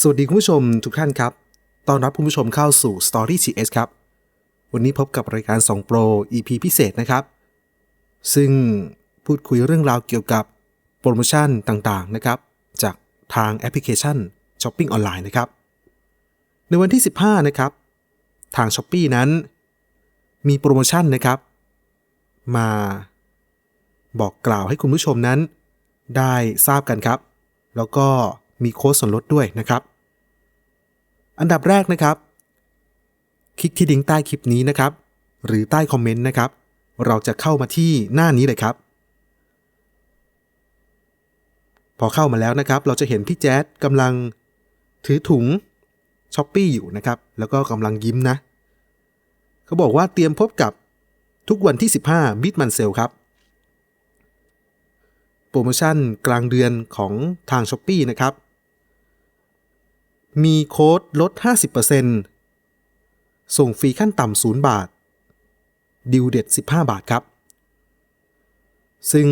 สวัสดีคุณผู้ชมทุกท่านครับต้อนรับคุณผู้ชมเข้าสู่ Story CS ครับ วันนี้พบกับรายการ2 Pro EP พิเศษนะครับ ซึ่งพูดคุยเรื่องราวเกี่ยวกับโปรโมชั่นต่างๆนะครับ จากทางแอปพลิเคชันช้อปปิ้งออนไลน์นะครับ ในวันที่ 15 นะครับ ทาง s h อ p e e นั้น มีโปรโมชั่นนะครับ มาบอกกล่าวให้คุณผู้ชมนั้น ได้ทราบกันครับ แล้วก็ มีโค้ดส่วนลดด้วยนะครับ อันดับแรกนะครับ คลิกที่ลิงก์ใต้คลิปนี้นะครับ หรือใต้คอมเมนต์นะครับ เราจะเข้ามาที่หน้านี้เลยครับ พอเข้ามาแล้วนะครับ เราจะเห็นพี่แจ๊ดกำลังถือถุงช้อปปี้อยู่นะครับ แล้วก็กำลังยิ้มนะ เขาบอกว่าเตรียมพบกับทุกวันที่ 15มิดมันเซลครับ โปรโมชั่นกลางเดือนของทาง s h อ p e e นะครับ มีโค้ดลด 50%ส่งฟรีขั้นต่ำ 0 บาท ดิวเด็ด 15 บาทครับ ซึ่ง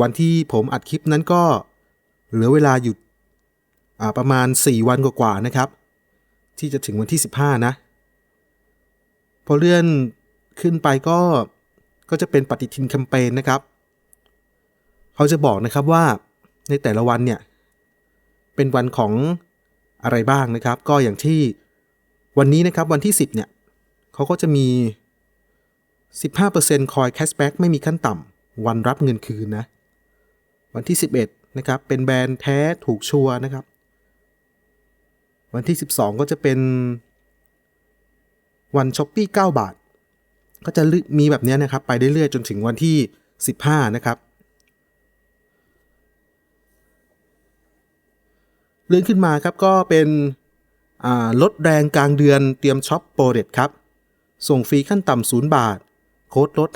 วันที่ผมอัดคลิปนั้นก็เหลือเวลาอยู่ประมาณ 4 วันกว่าๆนะครับ ที่จะถึงวันที่ 15 นะ พอเลื่อนขึ้นไปก็ก็จะเป็นปฏิทินแคมเปญนะครับ เขาจะบอกนะครับว่าในแต่ละวันเนี่ย เป็นวันของ อะไรบ้างนะครับ ก็อย่างที่วันนี้นะครับวันที่ 10เนี่ยเขาก็จะมี 15%คอยแคชแบ็กไม่มีขั้นต่ำวันรับเงินคืนนะ วันที่ 11นะครับเป็นแบรนด์แท้ถูกชัวนะครับ วันที่ 12 ก็จะเป็นวันช้อปปี้9บาท ก็จะมีแบบนี้นะครับ ไปเรื่อยๆจนถึงวันที่ 15 นะครับ เลื่อนขึ้นมาครับก็เป็นลดแรงกลางเดือนเตรียมช็อปโปรเด็ดครับ ส่งฟรีขั้นต่ำ0บาท โค้ดลด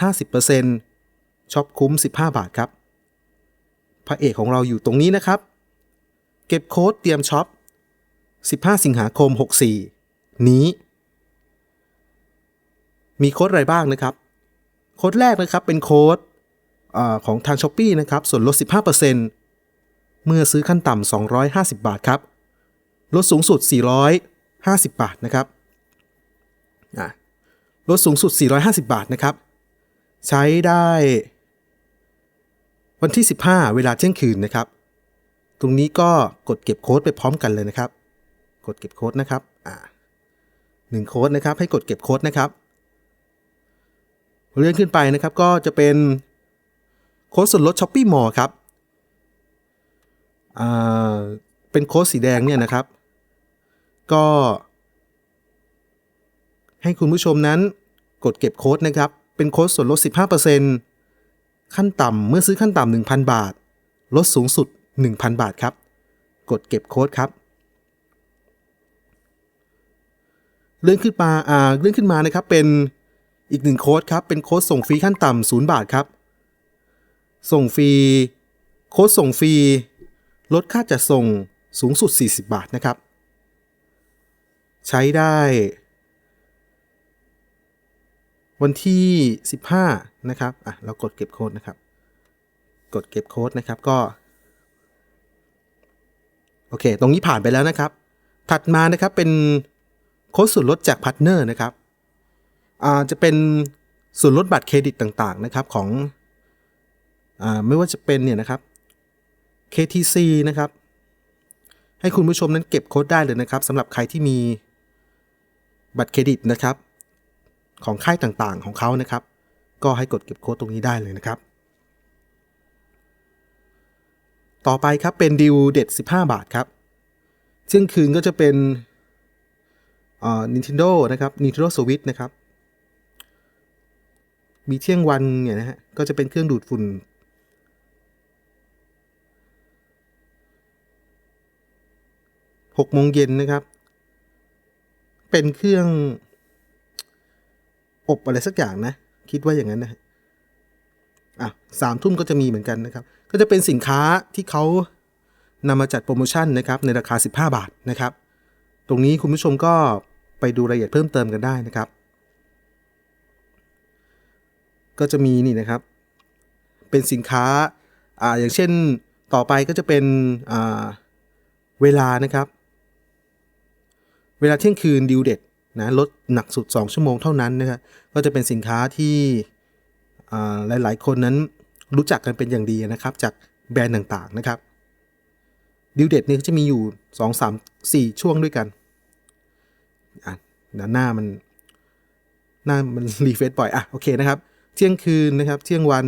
50%ช็อปคุ้ม 15 บาทครับ พระเอกของเราอยู่ตรงนี้นะครับ เก็บโค้ดเตรียมช็อป 15 สิงหาคม 64 นี้ มีโค้ดอะไรบ้างนะครับ โค้ดแรกนะครับเป็นโค้ดอของทาง s h อ p e e นะครับส่วนลด 15% เมื่อซื้อขั้นต่ำ 250 บาทครับ ลดสูงสุด 450 บาทนะครับลดสูงสุด 450 บาทนะครับ ใช้ได้ วันที่ 15 เวลาเที่ยงคืนนะครับ ตรงนี้ก็กดเก็บโค้ดไปพร้อมกันเลยนะครับ กดเก็บโค้ดนะครับอ่าหนึ่งโค้ดนะครับ ให้กดเก็บโค้ดนะครับ เลื่อนขึ้นไปนะครับก็จะเป็นโค้ดส่วนลดช้อปปี้มอลครับ เป็นโค้ดสีแดงเนี่ยนะครับ ก็ ให้คุณผู้ชมนั้นกดเก็บโค้ดนะครับ เป็นโค้ดส่วนลด 15%ขั้นต่ำเมื่อซื้อขั้นต่ำ1,000 บาท ลดสูงสุด 1,000 บาทครับ กดเก็บโค้ดครับ เลื่อนขึ้นมาอ่าเลื่อนขึ้นมานะครับ เป็นอีกหนึ่งโค้ดครับ เป็นโค้ดส่งฟรีขั้นต่ำ0บาทครับ ส่งฟรี โค้ดส่งฟรี ลดค่าจัดส่งสูงสุด 40 บาทนะครับ ใช้ได้ วันที่ 15 นะครับ อะ เรากดเก็บโค้ดนะครับ กดเก็บโค้ดนะครับก็ โอเค ตรงนี้ผ่านไปแล้วนะครับ ถัดมานะครับเป็นโค้ดส่วนลดจากพาร์ทเนอร์นะครับอ่าจะเป็นส่วนลดบัตรเครดิตต่างๆนะครับของอ่าไม่ว่าจะเป็นเนี่ยนะครับ KTC นะครับ ให้คุณผู้ชมนั้นเก็บโค้ดได้เลยนะครับสำหรับใครที่มีบัตรเครดิตนะครับ ของค่ายต่างๆของเขานะครับ ก็ให้กดเก็บโค้ดตรงนี้ได้เลยนะครับ ต่อไปครับเป็นดิวเด็ด 15 บาทครับเที่ยงคืนก็จะเป็นอ่า Nintendo นะครับ Nintendo Switch นะครับ มีเที่ยงวันเนี่ยนะฮะก็จะเป็นเครื่องดูดฝุ่น หกโมงเย็นนะครับ เป็นเครื่อง อบอะไรสักอย่างนะ คิดว่าอย่างนั้นนะอะสามทุ่มก็จะมีเหมือนกันนะครับ ก็จะเป็นสินค้าที่เขานำมาจัดโปรโมชั่นนะครับ ในราคา 15 บาทนะครับ ตรงนี้คุณผู้ชมก็ไปดูรายละเอียดเพิ่มเติมกันได้นะครับ ก็จะมีนี่นะครับ เป็นสินค้าอ่าอย่างเช่นต่อไปก็จะเป็นอ่าเวลานะครับ เวลาเที่ยงคืนดิวเด็ดนะลดหนักสุด 2 ชั่วโมงเท่านั้นนะครับก็จะเป็นสินค้าที่หลาย ๆ คนนั้นรู้จักกันเป็นอย่างดีนะครับ จากแบรนด์ต่างๆนะครับดิวเด็ดนี่จะมีอยู่ 2 3 4 ช่วงด้วยกันอะหน้ามันหน้ามันรีเฟรชบ่อยอะโอเคนะครับ เที่ยงคืนนะครับเที่ยงวัน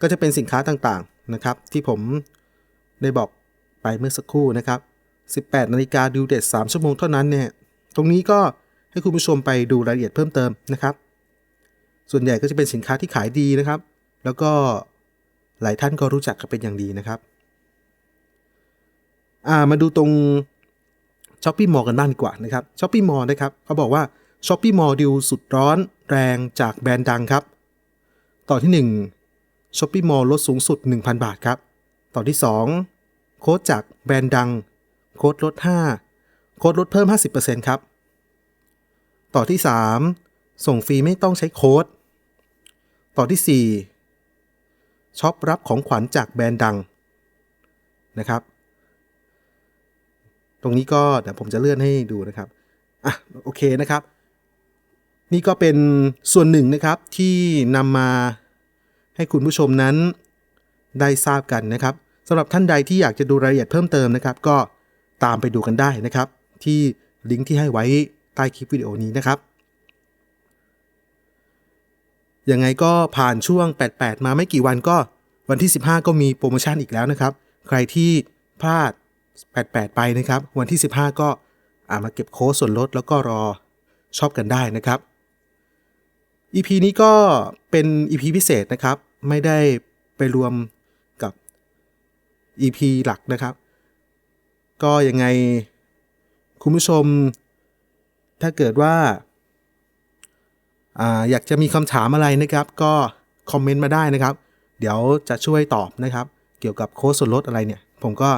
ก็จะเป็นสินค้าต่างๆนะครับ ที่ผมได้บอกไปเมื่อสักครู่นะครับ 18นาฬิกาดูเด็ด3ชั่วโมงเท่านั้นเนี่ยตรงนี้ก็ให้คุณผู้ชมไปดูรายละเอียดเพิ่มเติมนะครับ ส่วนใหญ่ก็จะเป็นสินค้าที่ขายดีนะครับ แล้วก็หลายท่านก็รู้จักกันเป็นอย่างดีนะครับอ่ามาดูตรงช้อปปี้มอลกันบ้างดีกว่านะครับช้อปปี้มอลนะครับเขาบอกว่าช้อปปี้มอลดิวสุดร้อนแรงจากแบรนด์ดังครับ ต่อที่1ช้อปปี้มอลลดสูงสุด 1,000 บาทครับ ต่อที่ 2 โค้ดจากแบรนด์ดัง โค้ดลด 5 โค้ดลดเพิ่ม 50%ครับ ต่อที่ 3 ส่งฟรีไม่ต้องใช้โค้ด ต่อที่ 4ช็อปรับของขวัญจากแบรนด์ดังนะครับ ตรงนี้ก็เดี๋ยวผมจะเลื่อนให้ดูนะครับอะโอเคนะครับ นี่ก็เป็นส่วนหนึ่งนะครับที่นำมาให้คุณผู้ชมนั้นได้ทราบกันนะครับสำหรับท่านใดที่อยากจะดูรายละเอียดเพิ่มเติมนะครับ ก็ ตามไปดูกันได้นะครับ ที่ลิงก์ที่ให้ไว้ใต้คลิปวิดีโอนี้นะครับยังไงก็ผ่านช่วง 88 มาไม่กี่วันก็วันที่ 15 ก็มีโปรโมชั่นอีกแล้วนะครับ ใครที่พลาด 88 ไปนะครับ วันที่ 15 ก็อามาเก็บโค้ดส่วนลดแล้วก็รอชอบกันได้นะครับ EP นี้ก็เป็น EP พิเศษนะครับ ไม่ได้ไปรวมกับ EP หลักนะครับ ก็ยังไงคุณผู้ชม ถ้าเกิดว่าอาอยากจะมีคำถามอะไรนะครับ ก็คอมเมนต์มาได้นะครับ เดี๋ยวจะช่วยตอบนะครับ เกี่ยวกับโค้ดส่วนลดอะไรเนี่ย ผมก็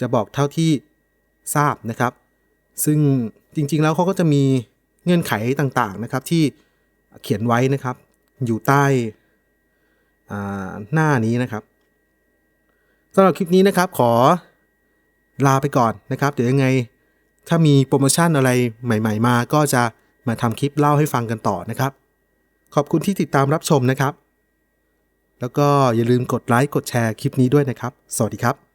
จะบอกเท่าที่ทราบนะครับ ซึ่งจริงๆแล้วเขาก็จะมีเงื่อนไขต่างๆนะครับที่เขียนไว้นะครับ อยู่ใต้หน้านี้นะครับสำหรับคลิปนี้นะครับขอ ลาไปก่อนนะครับ เดี๋ยวยังไง ถ้ามีโปรโมชั่นอะไรใหม่ ๆ มาก็จะมาทำคลิปเล่าให้ฟังกันต่อนะครับ ขอบคุณที่ติดตามรับชมนะครับ แล้วก็อย่าลืมกดไลค์กดแชร์คลิปนี้ด้วยนะครับ สวัสดีครับ